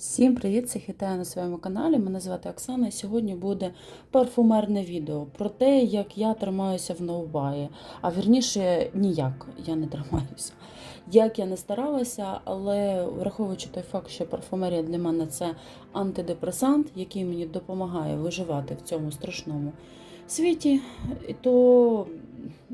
Всім привіт! Всіх вітаю на своєму каналі. Мене звати Оксана. І сьогодні буде парфумерне відео про те, як я тримаюся в ноубаї. А вірніше, ніяк я не тримаюся. Як я не старалася, але враховуючи той факт, що парфумерія для мене це антидепресант, який мені допомагає виживати в цьому страшному світі, то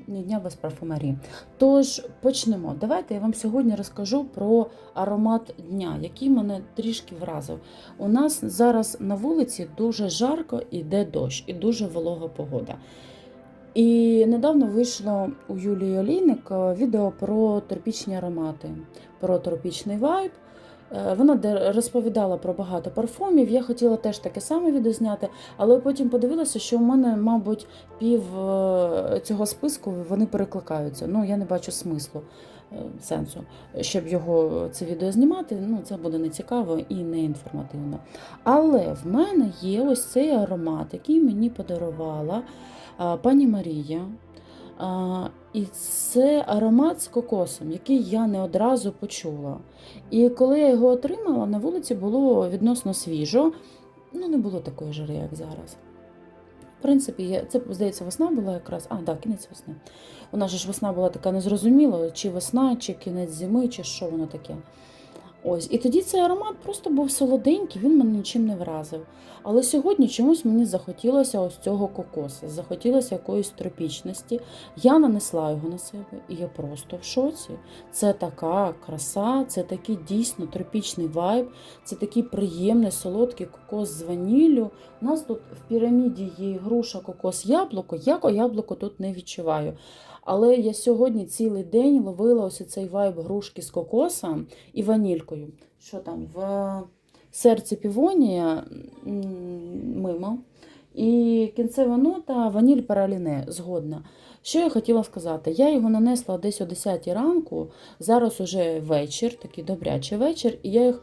ні дня без парфумерії. Тож почнемо. Давайте я вам сьогодні розкажу про аромат дня, який мене трішки вразив. У нас зараз на вулиці дуже жарко, іде дощ, і дуже волога погода. І недавно вийшло у Юлії Олійник е, відео про тропічні аромати, про тропічний вайб. Е, Вона розповідала про багато парфумів. Я хотіла теж таке саме відео зняти, але потім подивилася, що у мене, мабуть, пів е, цього списку вони перекликаються. Ну, я не бачу смислу е, сенсу, щоб його це відео знімати. Ну, це буде не цікаво і не інформативно. Але в мене є ось цей аромат, який мені подарувала пані Марія. А, І це аромат з кокосом, який я не одразу почула. І коли я його отримала, на вулиці було відносно свіжо. Ну, не було такої жари, як зараз. В принципі, це, здається, весна була якраз. А, так, кінець весни. Нас ж весна була така незрозуміла, чи весна, чи кінець зими, чи що воно таке. Ось. І тоді цей аромат просто був солоденький, він мене нічим не вразив. Але сьогодні чомусь мені захотілося ось цього кокоса, захотілося якоїсь тропічності. Я нанесла його на себе, і я просто в шоці. Це така краса, це такий дійсно тропічний вайб, це такий приємний солодкий кокос з ваніллю. У нас тут в піраміді є груша, кокос, яблуко. Я яблуко тут не відчуваю. Але я сьогодні цілий день ловила ось цей вайб грушки з кокосом і ванількою. Що там? В серці півонія мимо. І кінцева нота ваніль параліне згодна. Що я хотіла сказати? Я його нанесла десь о 10 ранку, зараз уже вечір, такий добрячий вечір, і я їх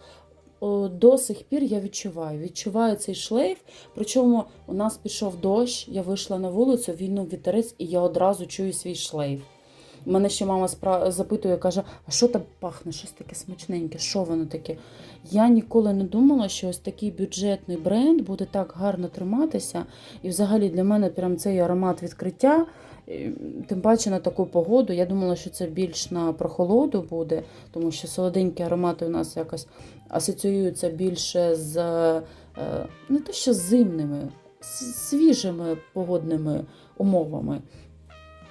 до сих пір я відчуваю. Відчуваю цей шлейф. Причому у нас пішов дощ, я вийшла на вулицю, вільнув вітерець, і я одразу чую свій шлейф. Мене ще мама запитує, каже, а що там пахне? Щось таке смачненьке, що воно таке? Я ніколи не думала, що ось такий бюджетний бренд буде так гарно триматися. І взагалі для мене прям цей аромат відкриття. Тим паче на таку погоду. Я думала, що це більш на прохолоду буде, тому що солоденькі аромати у нас якось асоціюються більше з е, не те, що зимними, свіжими погодними умовами.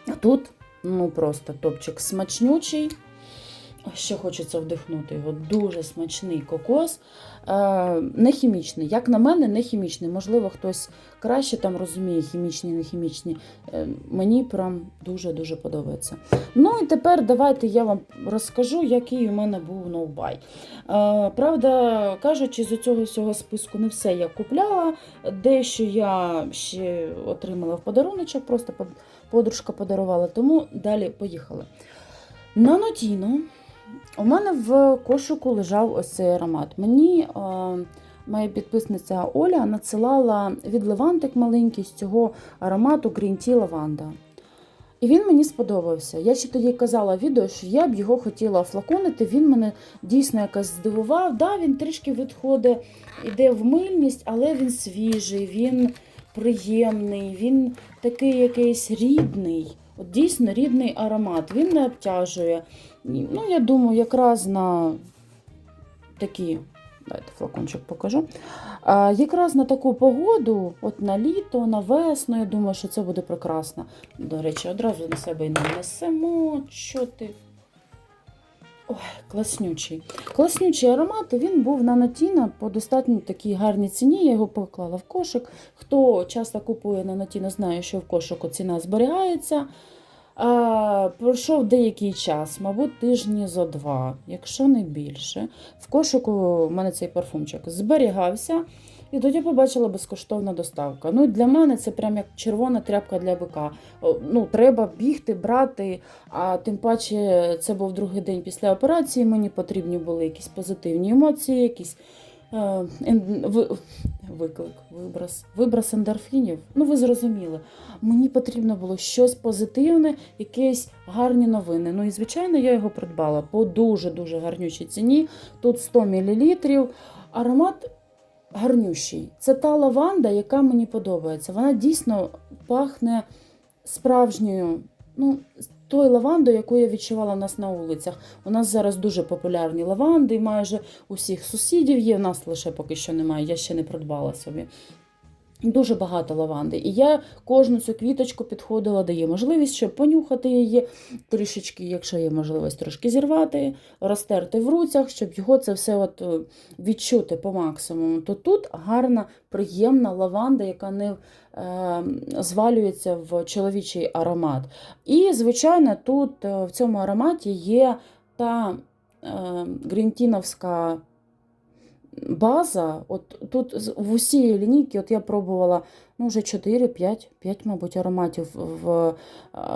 А тут ну просто топчик смачнючий. Ще хочеться вдихнути його. Дуже смачний кокос. Е, не хімічний. Як на мене, не хімічний. Можливо, хтось краще там розуміє хімічні, не хімічні. Е, мені прям дуже-дуже подобається. Ну і тепер давайте я вам розкажу, який у мене був ноубай. Е, правда, кажучи, з цього всього списку не все я купляла. Дещо я ще отримала в подаруночок, просто подружка подарувала. Тому далі поїхали. На Нотіно у мене в кошику лежав ось цей аромат. Мені е, моя підписниця Оля надсилала відливантик маленький з цього аромату Green Tea Lavanda. І він мені сподобався. Я ще тоді казала відео, що я б його хотіла офлаконити. Він мене дійсно якось здивував. Да, він трішки відходить, іде в мильність, але він свіжий, він приємний, він такий якийсь рідний. От дійсно рідний аромат. Він не обтяжує. Ну, я думаю, якраз на такі. Дайте флакончик покажу. А, якраз на таку погоду, от на літо, на весну, я думаю, що це буде прекрасно. До речі, одразу на себе і нанесемо. Що ти? Ой, класнючий. Класнючий аромат, він був на Натіна по достатньо такій гарній ціні. Я його поклала в кошик. Хто часто купує на Натіна, знає, що в кошику ціна зберігається. А, пройшов деякий час, мабуть, тижні зо два, якщо не більше. В кошику в мене цей парфумчик зберігався, і тоді побачила безкоштовна доставка. Ну, для мене це прям як червона тряпка для бика. Ну, треба бігти, брати. А тим паче, це був другий день після операції. Мені потрібні були якісь позитивні емоції, якісь е, виклик, виброс, виброс ендорфінів. Ну, ви зрозуміли. Мені потрібно було щось позитивне, якісь гарні новини. Ну і звичайно, я його придбала по дуже-дуже гарнючій ціні. Тут 100 мл. Аромат гарнющий. Це та лаванда, яка мені подобається. Вона дійсно пахне справжньою, ну, тою лавандою, яку я відчувала у нас на вулицях. У нас зараз дуже популярні лаванди, майже усіх сусідів є. У нас лише поки що немає, я ще не придбала собі. Дуже багато лаванди. І я кожну цю квіточку підходила, дає можливість, щоб понюхати її трішечки, якщо є можливість, трошки зірвати, розтерти в руцях, щоб його це все от е, відчути по максимуму. То тут гарна, приємна лаванда, яка не звалюється в чоловічий аромат. І, звичайно, тут е, в цьому ароматі є та е, грінтіновська база. От тут в усій лінійці, от я пробувала ну, вже 4, 5, 5, мабуть, ароматів в, в,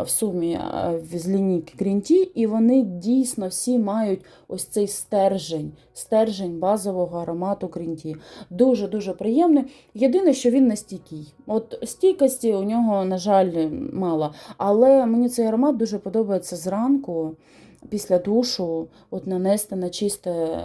в сумі е, з лінійки Green Tea, і вони дійсно всі мають ось цей стержень, стержень базового аромату Green Tea. Дуже-дуже приємний. Єдине, що він не стійкий. От стійкості у нього, на жаль, мало. Але мені цей аромат дуже подобається зранку, після душу, от нанести на чисте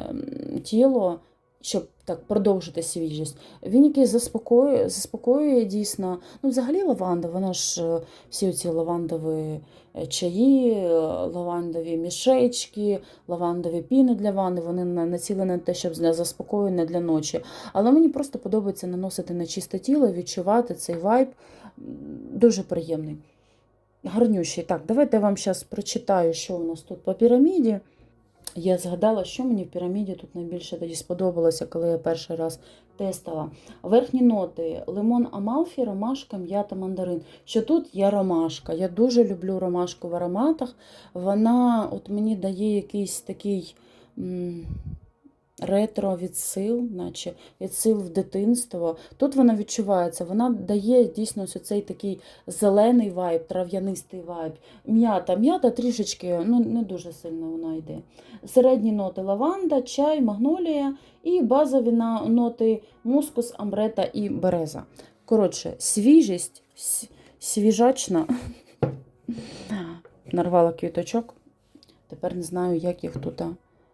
тіло, щоб так продовжити свіжість. Він якийсь заспокоює, заспокоює дійсно. Ну, взагалі лаванда, вона ж е, всі ці лавандові е, чаї, е, лавандові мішечки, лавандові піни для ванни, вони націлені на те, щоб для заспокоєння для ночі. Але мені просто подобається наносити на чисте тіло, відчувати цей вайб. Дуже приємний. Гарнющий. Так, давайте я вам зараз прочитаю, що у нас тут по піраміді. Я згадала, що мені в піраміді тут найбільше тоді сподобалося, коли я перший раз тестила. Верхні ноти: лимон амалфі, ромашка, м'ята, мандарин. Що тут є ромашка. Я дуже люблю ромашку в ароматах. Вона от мені дає якийсь такий. Ретро відсил, наче відсил в дитинство. Тут вона відчувається, вона дає дійсно цей такий зелений вайб, трав'янистий вайб. М'ята. М'ята трішечки, ну не дуже сильно вона йде. Середні ноти лаванда, чай, магнолія і базові ноти мускус, амбрета і береза. Коротше, свіжість, свіжачна. Нарвала квіточок. Тепер не знаю, як їх тут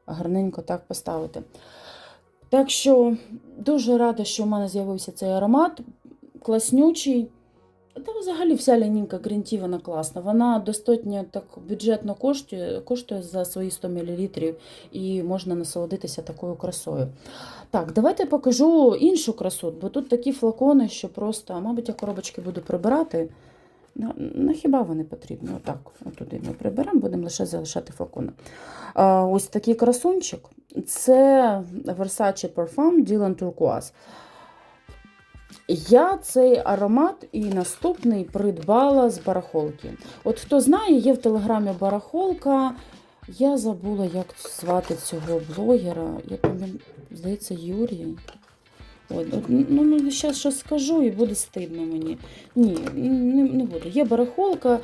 гарненько так поставити. Так що дуже рада, що в мене з'явився цей аромат. Класнючий. Та взагалі вся лінійка Tea, вона класна. Вона достатньо так бюджетно коштує, коштує за свої 100 мл і можна насолодитися такою красою. Так, давайте покажу іншу красу, бо тут такі флакони, що просто, мабуть, я коробочки буду прибирати. На, на хіба вони потрібні? Отак, отуди ми приберемо, будемо лише залишати флакони. А, ось такий красунчик. Це Versace Parfum Dylan Turquoise. Я цей аромат і наступний придбала з барахолки. От хто знає, є в телеграмі барахолка. Я забула, як звати цього блогера. Я пам'ятаю, здається, Юрій. Ой, от, ну, ну, зараз щось скажу і буде стидно мені. Ні, не, не буду. Є барахолка,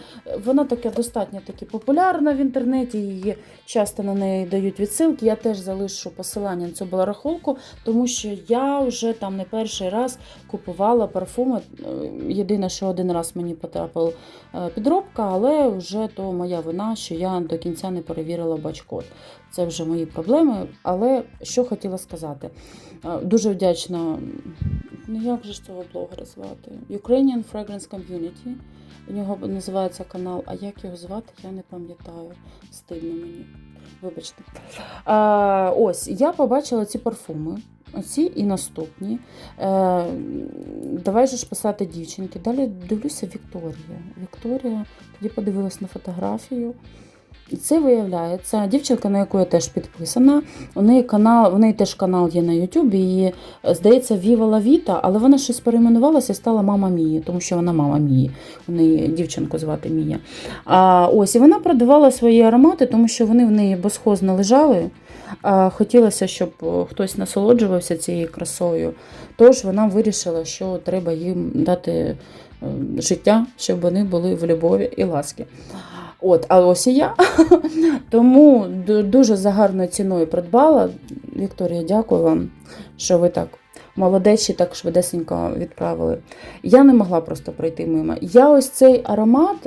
вона така достатньо таки популярна в інтернеті, її часто на неї дають відсилки. Я теж залишу посилання на цю барахолку, тому що я вже там не перший раз купувала парфуми. Єдине, що один раз мені потрапила е, підробка, але вже то моя вина, що я до кінця не перевірила бачкод. Це вже мої проблеми. Але що хотіла сказати. Е, Дуже вдячна. Ну як же ж цього блогера звати? Ukrainian Fragrance Community. У нього називається канал, а як його звати, я не пам'ятаю. Стильно мені. Вибачте. А, ось, я побачила ці парфуми. Оці і наступні. Е, давай же ж писати дівчинки. Далі дивлюся Вікторія. Вікторія, тоді подивилась на фотографію. І це виявляється дівчинка, на яку я теж підписана. У неї канал, у неї теж канал є на Ютубі. Її, е, здається, Віва Лавіта, але вона щось перейменувалася і стала мама Мії, тому що вона мама Мії. У неї дівчинку звати Мія. А ось і вона продавала свої аромати, тому що вони в неї безхозно лежали. А, хотілося, щоб е, хтось насолоджувався цією красою. Тож вона вирішила, що треба їм дати е, життя, щоб вони були в любові і ласкі. От, а ось і я. Тому дуже за гарною ціною придбала. Вікторія, дякую вам, що ви так молодечі так швидесенько відправили. Я не могла просто пройти мимо. Я ось цей аромат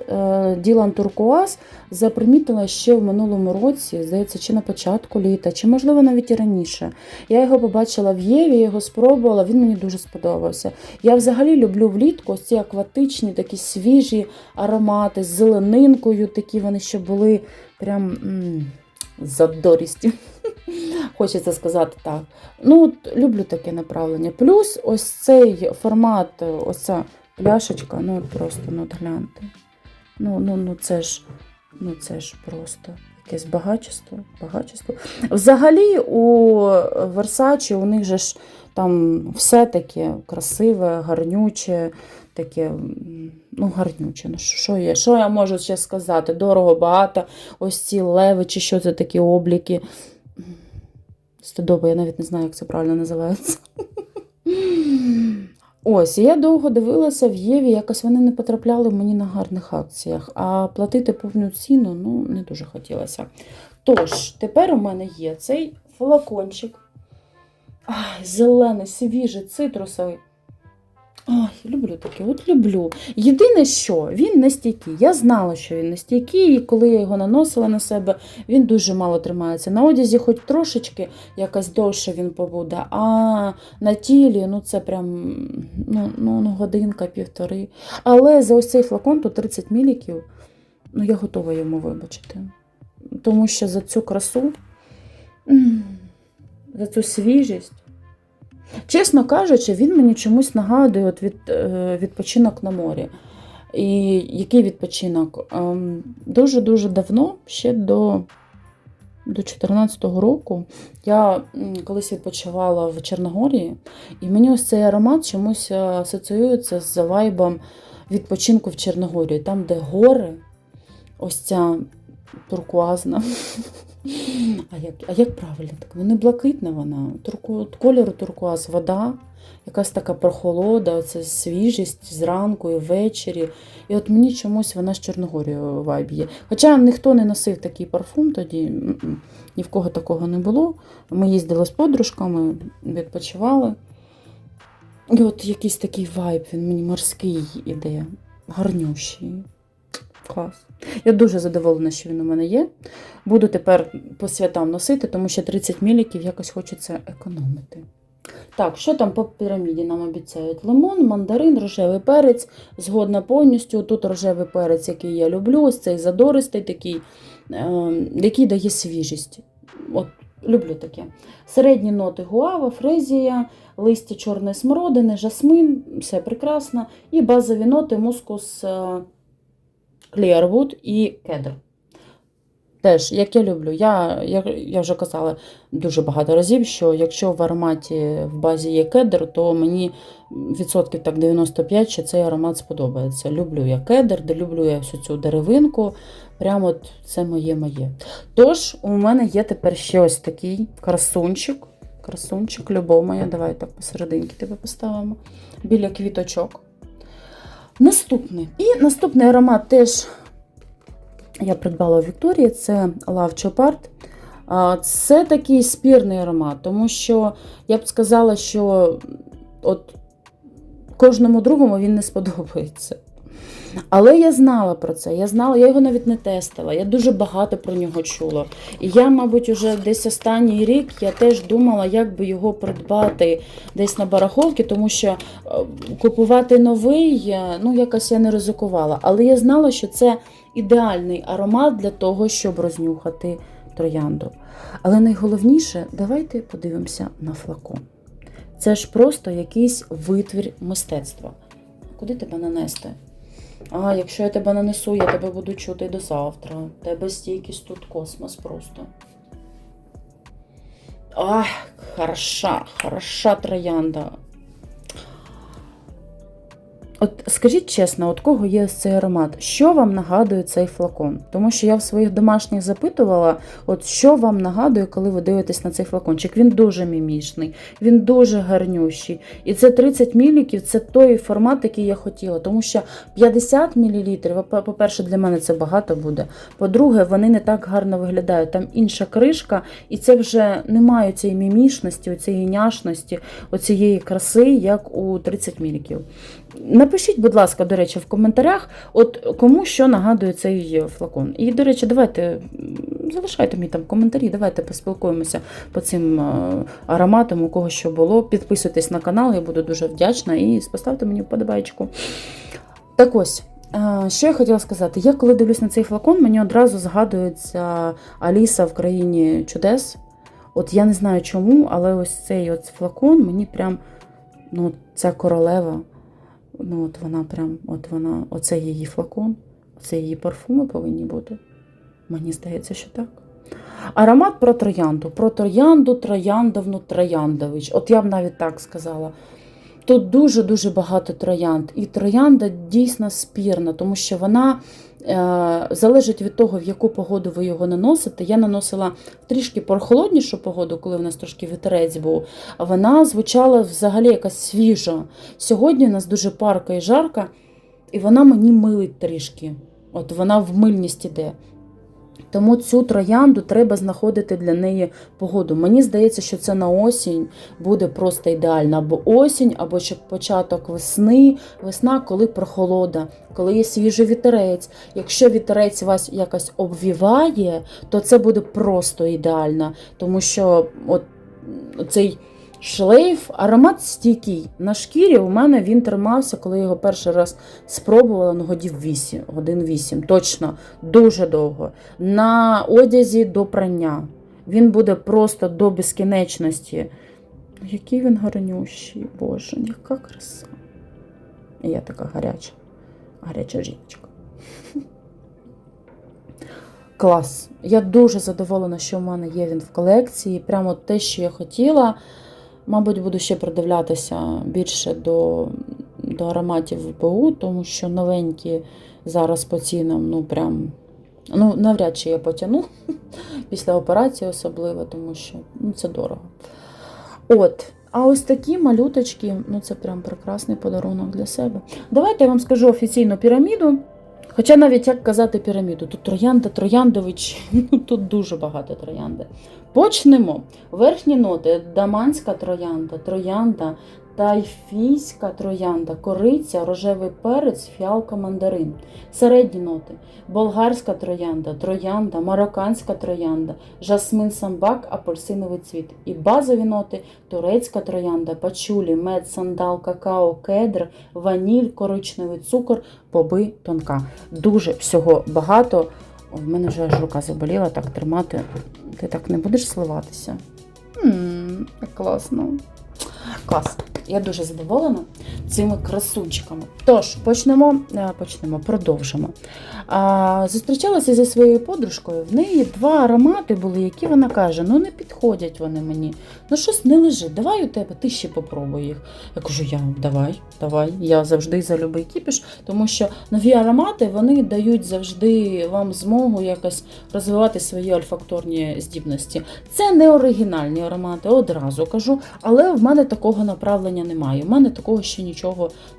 Ділан Туркуаз запримітила ще в минулому році, здається, чи на початку літа, чи, можливо, навіть і раніше. Я його побачила в Єві, його спробувала, він мені дуже сподобався. Я взагалі люблю влітку ось ці акватичні, такі свіжі аромати з зеленинкою, такі вони ще були прям задорісті. Хочеться сказати так. Ну, от, люблю таке направлення. Плюс ось цей формат, ось ця пляшечка, ну просто ну, гляньте. Ну, ну, ну це ж, ну це ж просто якесь багачество. багачество. Взагалі у Versace у них же ж там все таке красиве, гарнюче, таке, ну, гарнюче. Ну, що є? Що я можу ще сказати? Дорого, багато, ось ці леви, чи що це такі обліки. Стидоба, я навіть не знаю, як це правильно називається. Ось, я довго дивилася в Єві, якось вони не потрапляли мені на гарних акціях, а платити повну ціну ну, не дуже хотілося. Тож, тепер у мене є цей флакончик. Ай, зелений, свіжий, цитрусовий. Ай, люблю таке, от люблю. Єдине, що він не стійкий. Я знала, що він не стійкий, і коли я його наносила на себе, він дуже мало тримається. На одязі, хоч трошечки якось довше він побуде, а на тілі ну це прям ну, ну, ну, годинка, півтори. Але за ось цей флакон тут 30 міліків, ну я готова йому вибачити. Тому що за цю красу, за цю свіжість. Чесно кажучи, він мені чомусь нагадує от від, е, відпочинок на морі. І який відпочинок? Ем, Дуже-дуже давно, ще до до 14-го року, я колись відпочивала в Чорногорії, і мені ось цей аромат чомусь е, асоціюється з вайбом відпочинку в Чорногорії, там, де гори, ось ця туркуазна. А як, а як правильно так? Ну не блакитна вона. Турку, кольору туркуаз, вода, якась така прохолода, оце свіжість зранку і ввечері. І от мені чомусь вона з Чорногорією вайб є. Хоча ніхто не носив такий парфум тоді, ні в кого такого не було. Ми їздили з подружками, відпочивали. І от якийсь такий вайб, він мені морський іде, гарнющий. Клас. Я дуже задоволена, що він у мене є. Буду тепер по святам носити, тому що 30 міліків якось хочеться економити. Так, що там по піраміді нам обіцяють? Лимон, мандарин, рожевий перець. Згодна повністю. Тут рожевий перець, який я люблю, ось цей задористий, такий, е, який дає свіжість. От, Люблю таке. Середні ноти гуава, фрезія, листя чорної смородини, жасмин, все прекрасно. І базові ноти мускус. Clearwood і кедр. Теж, як я люблю, я, я, я вже казала дуже багато разів, що якщо в ароматі в базі є кедр, то мені відсотків так 95, що цей аромат сподобається. Люблю я кедр, де люблю я всю цю деревинку. Прямо от це моє-моє. Тож, у мене є тепер ще ось такий красунчик. Красунчик, любов моя, давай так посерединки тебе поставимо. Біля квіточок. Наступний. І наступний аромат теж я придбала у Вікторії, це Love Chopard. Це такий спірний аромат, тому що я б сказала, що от кожному другому він не сподобається. Але я знала про це. Я знала, я його навіть не тестила. Я дуже багато про нього чула. І я, мабуть, уже десь останній рік я теж думала, як би його придбати десь на барахолки, тому що е, купувати новий, е, ну якось я не ризикувала. Але я знала, що це ідеальний аромат для того, щоб рознюхати троянду. Але найголовніше, давайте подивимося на флакон. Це ж просто якийсь витвір мистецтва. Куди тебе нанести? А, якщо я тебе нанесу, я тебе буду чути до завтра. Тебе стійкість тут космос просто. Ах, хороша, хороша троянда. От скажіть чесно, от кого є цей аромат? Що вам нагадує цей флакон? Тому що я в своїх домашніх запитувала, от що вам нагадує, коли ви дивитесь на цей флакончик. Він дуже мімішний, він дуже гарнющий. І це 30 мл, це той формат, який я хотіла. Тому що 50 мл, по-перше, для мене це багато буде. По-друге, вони не так гарно виглядають. Там інша кришка, і це вже немає цієї мімішності, цієї няшності, оцієї краси, як у 30 мл. Напишіть, будь ласка, до речі, в коментарях, от кому що нагадує цей флакон. І, до речі, давайте залишайте мені там коментарі, давайте поспілкуємося по цим е, ароматам, у кого що було. Підписуйтесь на канал, я буду дуже вдячна і поставте мені вподобайку. Так ось. е, Що я хотіла сказати? Я коли дивлюсь на цей флакон, мені одразу згадується Аліса в країні чудес. От я не знаю чому, але ось цей от флакон мені прям, ну, ця королева. Ну, от вона прям, от вона, оце її флакон, оце її парфуми повинні бути. Мені здається, що так. Аромат про троянду. Про троянду, трояндовну, трояндович. От я б навіть так сказала. Тут дуже-дуже багато троянд. І троянда дійсно спірна, тому що вона залежить від того, в яку погоду ви його наносите. Я наносила трішки прохолоднішу погоду, коли в нас трошки вітерець був, вона звучала взагалі якась свіжа. Сьогодні у нас дуже парка і жарка, і вона мені милить трішки. От вона в мильність іде. Тому цю троянду треба знаходити для неї погоду. Мені здається, що це на осінь буде просто ідеально. Або осінь, або ще початок весни, весна, коли прохолода, коли є свіжий вітерець. Якщо вітерець вас якось обвіває, то це буде просто ідеально. Тому що от цей шлейф, аромат стійкий. На шкірі у мене він тримався, коли його перший раз спробувала, ну годів 8, годин 8, точно, дуже довго. На одязі до прання. Він буде просто до безкінечності. Який він гарнющий, боже, яка краса. Я така гаряча, гаряча жіночка. Клас. Я дуже задоволена, що в мене є він в колекції. Прямо те, що я хотіла. Мабуть, буду ще придивлятися більше до, до ароматів ВПУ, тому що новенькі зараз по цінам, ну прям. Ну, навряд чи я потягну після операції, особливо, тому що ну, це дорого. От. А ось такі малюточки, ну це прям прекрасний подарунок для себе. Давайте я вам скажу офіційну піраміду. Хоча навіть як казати піраміду, тут троянда, трояндович, ну тут дуже багато троянди. Почнемо. Верхні ноти даманська троянда, троянда, тайфійська троянда, кориця, рожевий перець, фіалка, мандарин. Середні ноти болгарська троянда, троянда, марокканська троянда, жасмин самбак, апельсиновий цвіт. І базові ноти турецька троянда, пачулі, мед, сандал, какао, кедр, ваніль, коричневий цукор, боби, тонка. Дуже всього багато. В мене вже аж рука заболіла так тримати. Ти так не будеш сливатися? Ммм, як класно. Клас. Я дуже задоволена цими красунчиками. Тож, почнемо, е, почнемо, продовжимо. Зустрічалася зі своєю подружкою. В неї два аромати були, які вона каже: ну не підходять вони мені. Ну щось не лежить. Давай у тебе, ти ще попробуй їх. Я кажу, я давай, давай. Я завжди за любий кіпіш, тому що нові аромати вони дають завжди вам змогу якось розвивати свої ольфакторні здібності. Це не оригінальні аромати, одразу кажу, але в мене такого направлення немає. У мене такого ще нічого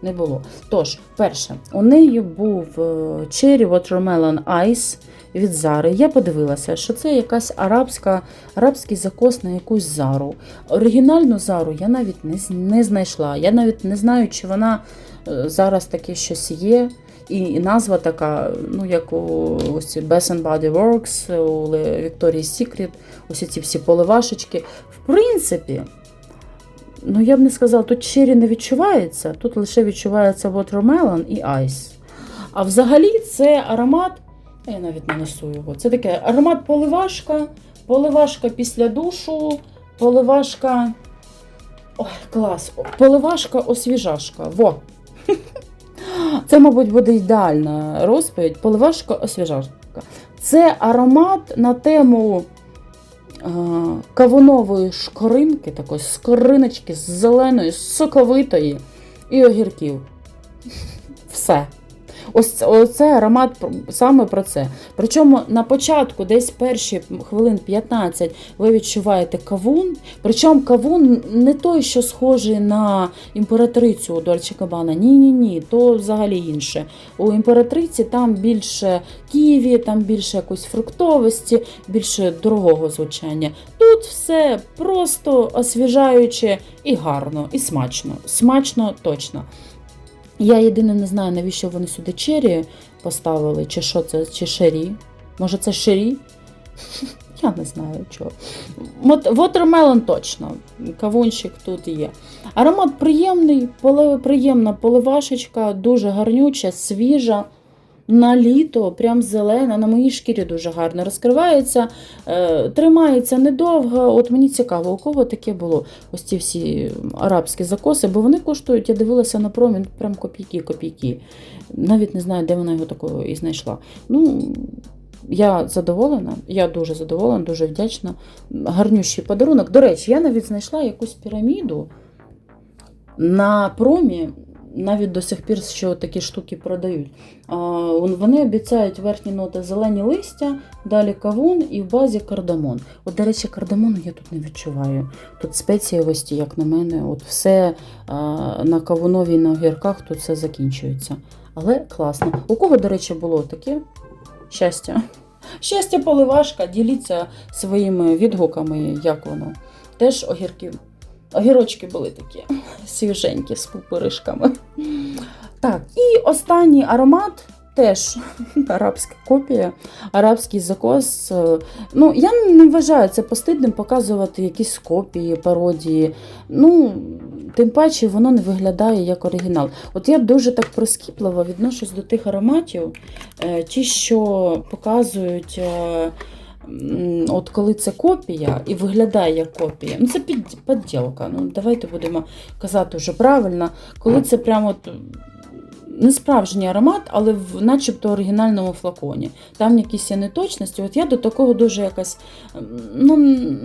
не було. Тож, перше, у неї був е, Cherry Watermelon Ice від Зари. Я подивилася, що це якась арабська, арабський закос на якусь зару. Оригінальну зару я навіть не, не знайшла. Я навіть не знаю, чи вона е, зараз таке щось є. І, назва така, ну як у ось Bath and Body Works, у Victoria's Secret, ось ці всі поливашечки. В принципі, ну я б не сказала, тут чері не відчувається, тут лише відчувається watermelon і ice. А взагалі це аромат, я навіть не несу його. Це таке аромат поливашка, поливашка після душу, поливашка. Ой, клас! Поливашка освіжашка. Во! Це, мабуть, буде ідеальна розповідь. Поливашка освіжашка. Це аромат на тему кавунової шкоринки, такої скориночки зеленої, соковитої і огірків. Все. Ось це- аромат саме про це. Причому на початку, десь перші хвилин 15, ви відчуваєте кавун. Причому кавун не той, що схожий на імператрицю у Дольче Кабана. Ні, ні, ні, то взагалі інше. У імператриці там більше ківі, там більше якоїсь фруктовості, більше дорогого звучання. Тут все просто освіжаюче і гарно, і смачно. Смачно точно. Я єдине не знаю, навіщо вони сюди чері поставили, чи що це, чи шері. Може, це шері? Я не знаю чого. Watermelon точно. Кавунчик тут є. Аромат приємний, приємна поливашечка, дуже гарнюча, свіжа. На літо, прям зелена, на моїй шкірі дуже гарно розкривається, е, тримається недовго. От мені цікаво, у кого таке було ось ці всі арабські закоси, бо вони коштують, я дивилася на промін, прям копійки, копійки. Навіть не знаю, де вона його такого і знайшла. Ну, я задоволена, я дуже задоволена, дуже вдячна. Гарнющий подарунок. До речі, я навіть знайшла якусь піраміду на промі. Навіть до сих пір, що такі штуки продають. Вони обіцяють верхні ноти зелені листя, далі кавун і в базі кардамон. От, до речі, кардамону я тут не відчуваю. Тут спецієвості, як на мене, от все на кавунові на огірках тут все закінчується. Але класно. У кого, до речі, було таке щастя? Щастя, поливашка, діліться своїми відгуками, як воно. Теж огірки. Огірочки були такі свіженькі з пупиришками. Так, і останній аромат теж арабська копія, арабський закос. Е, Ну, я не вважаю це постидним показувати якісь копії, пародії. Ну, тим паче воно не виглядає як оригінал. От я дуже так прискіпливо відношусь до тих ароматів, е, ті, що показують. От коли це копія і виглядає як копія, ну це під, підділка. Ну давайте будемо казати вже правильно. Коли це прямо от, не справжній аромат, але в начебто оригінальному флаконі. Там якісь є неточності. От я до такого дуже якось ну,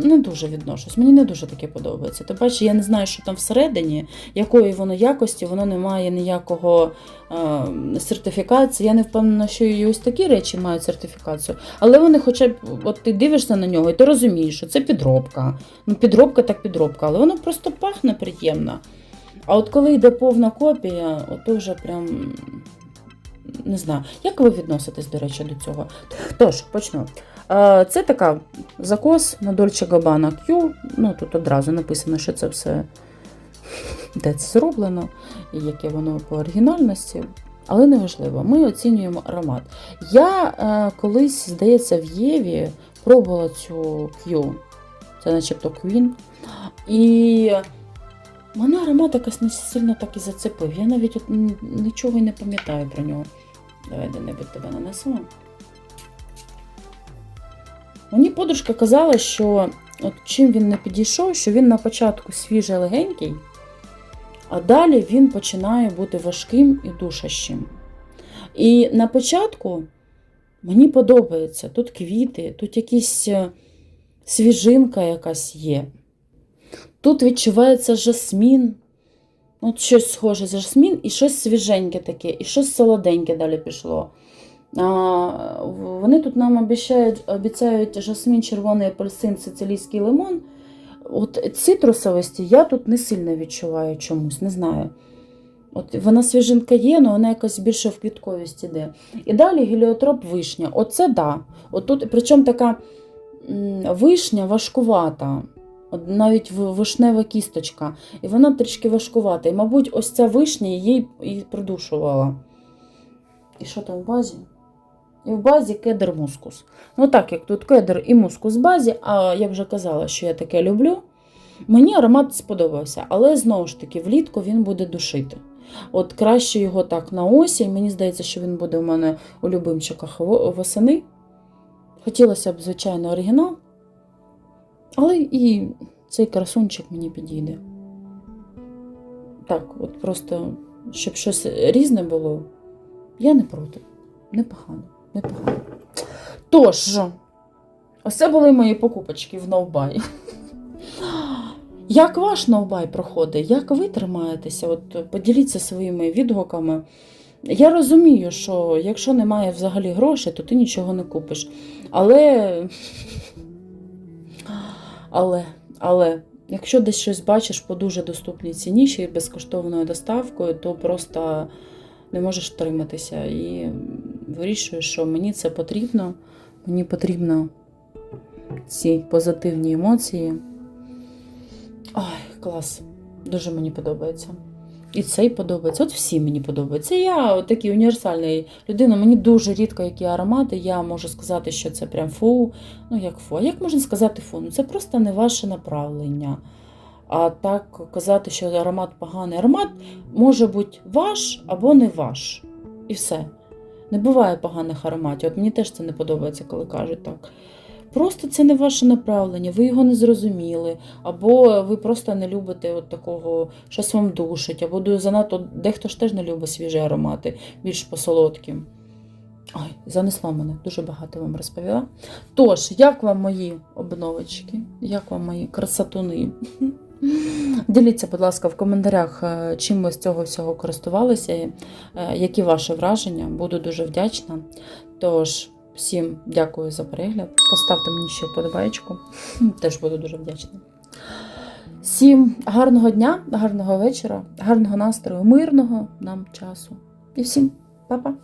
не дуже відношусь. Мені не дуже таке подобається. Тим паче, я не знаю, що там всередині, якої воно якості, воно не має ніякого е, сертифікації. Я не впевнена, що і ось такі речі мають сертифікацію. Але вони хоча б, от ти дивишся на нього і ти розумієш, що це підробка. Ну, підробка так підробка, але воно просто пахне приємно. А от коли йде повна копія, ото вже прям не знаю. Як ви відноситесь, до речі, до цього? Тож, почну. Е, Це така закос на Dolce Gabbana Q. Ну, тут одразу написано, що це все де це зроблено, і яке воно по оригінальності. Але неважливо, ми оцінюємо аромат. Я е, колись, здається, в Єві пробувала цю Q. Це начебто Queen. І мене аромат якось не сильно так і зацепив. Я навіть от нічого й не пам'ятаю про нього. Давай де-небудь тебе нанесу. Мені подружка казала, що от чим він не підійшов, що він на початку свіжий легенький, а далі він починає бути важким і душащим. І на початку мені подобається тут квіти, тут якісь е, свіжинка якась є. Тут відчувається жасмін. От щось схоже з жасмін, і щось свіженьке таке, і щось солоденьке далі пішло. А, вони тут нам обіцяють, обіцяють жасмін, червоний апельсин, сицилійський лимон. От цитрусовості я тут не сильно відчуваю чомусь, не знаю. От вона свіжинка є, але вона якось більше в квітковість іде. І далі геліотроп вишня. Оце да. От тут, причому така вишня важкувата. Навіть вишнева кісточка. І вона трішки важкувата. І, мабуть, ось ця вишня її і придушувала. І що там в базі? І в базі кедр мускус. Ну так, як тут кедр і мускус в базі, а я вже казала, що я таке люблю. Мені аромат сподобався, але знову ж таки, влітку він буде душити. От краще його так на осінь. Мені здається, що він буде у мене у любимчиках восени. Хотілося б, звичайно, оригінал. Але і цей красунчик мені підійде. Так, от просто, щоб щось різне було, я не проти. Непогано, непогано. Тож, ось це були мої покупочки в Новбай. Як ваш новбай проходить? Як ви тримаєтеся? От поділіться своїми відгуками. Я розумію, що якщо немає взагалі грошей, то ти нічого не купиш. Але. Але, але, якщо десь щось бачиш по дуже доступній ціні, ще й безкоштовною доставкою, то просто не можеш втриматися і вирішуєш, що мені це потрібно. Мені потрібно ці позитивні емоції. Ой, клас. Дуже мені подобається. І цей подобається. От всі мені подобаються. Я такий універсальний людина. Мені дуже рідко які аромати. Я можу сказати, що це прям фу. Ну, як фу. А як можна сказати фу? Ну, це просто не ваше направлення. А так казати, що аромат поганий. Аромат може бути ваш або не ваш. І все. Не буває поганих ароматів. От мені теж це не подобається, коли кажуть так. Просто це не ваше направлення, ви його не зрозуміли, або ви просто не любите от такого, щось вам душить, або занадто дехто ж теж не любить свіжі аромати, більш посолодкі. Ой, занесла мене, дуже багато вам розповіла. Тож, як вам мої обновочки? Як вам мої красотуни? Діліться, будь ласка, в коментарях, е, чим ви з цього всього користувалися, е, які ваші враження. Буду дуже вдячна. Тож, всім дякую за перегляд. Поставте мені ще вподобайку. Теж буду дуже вдячна. Всім гарного дня, гарного вечора, гарного настрою, мирного нам часу. І всім па-па!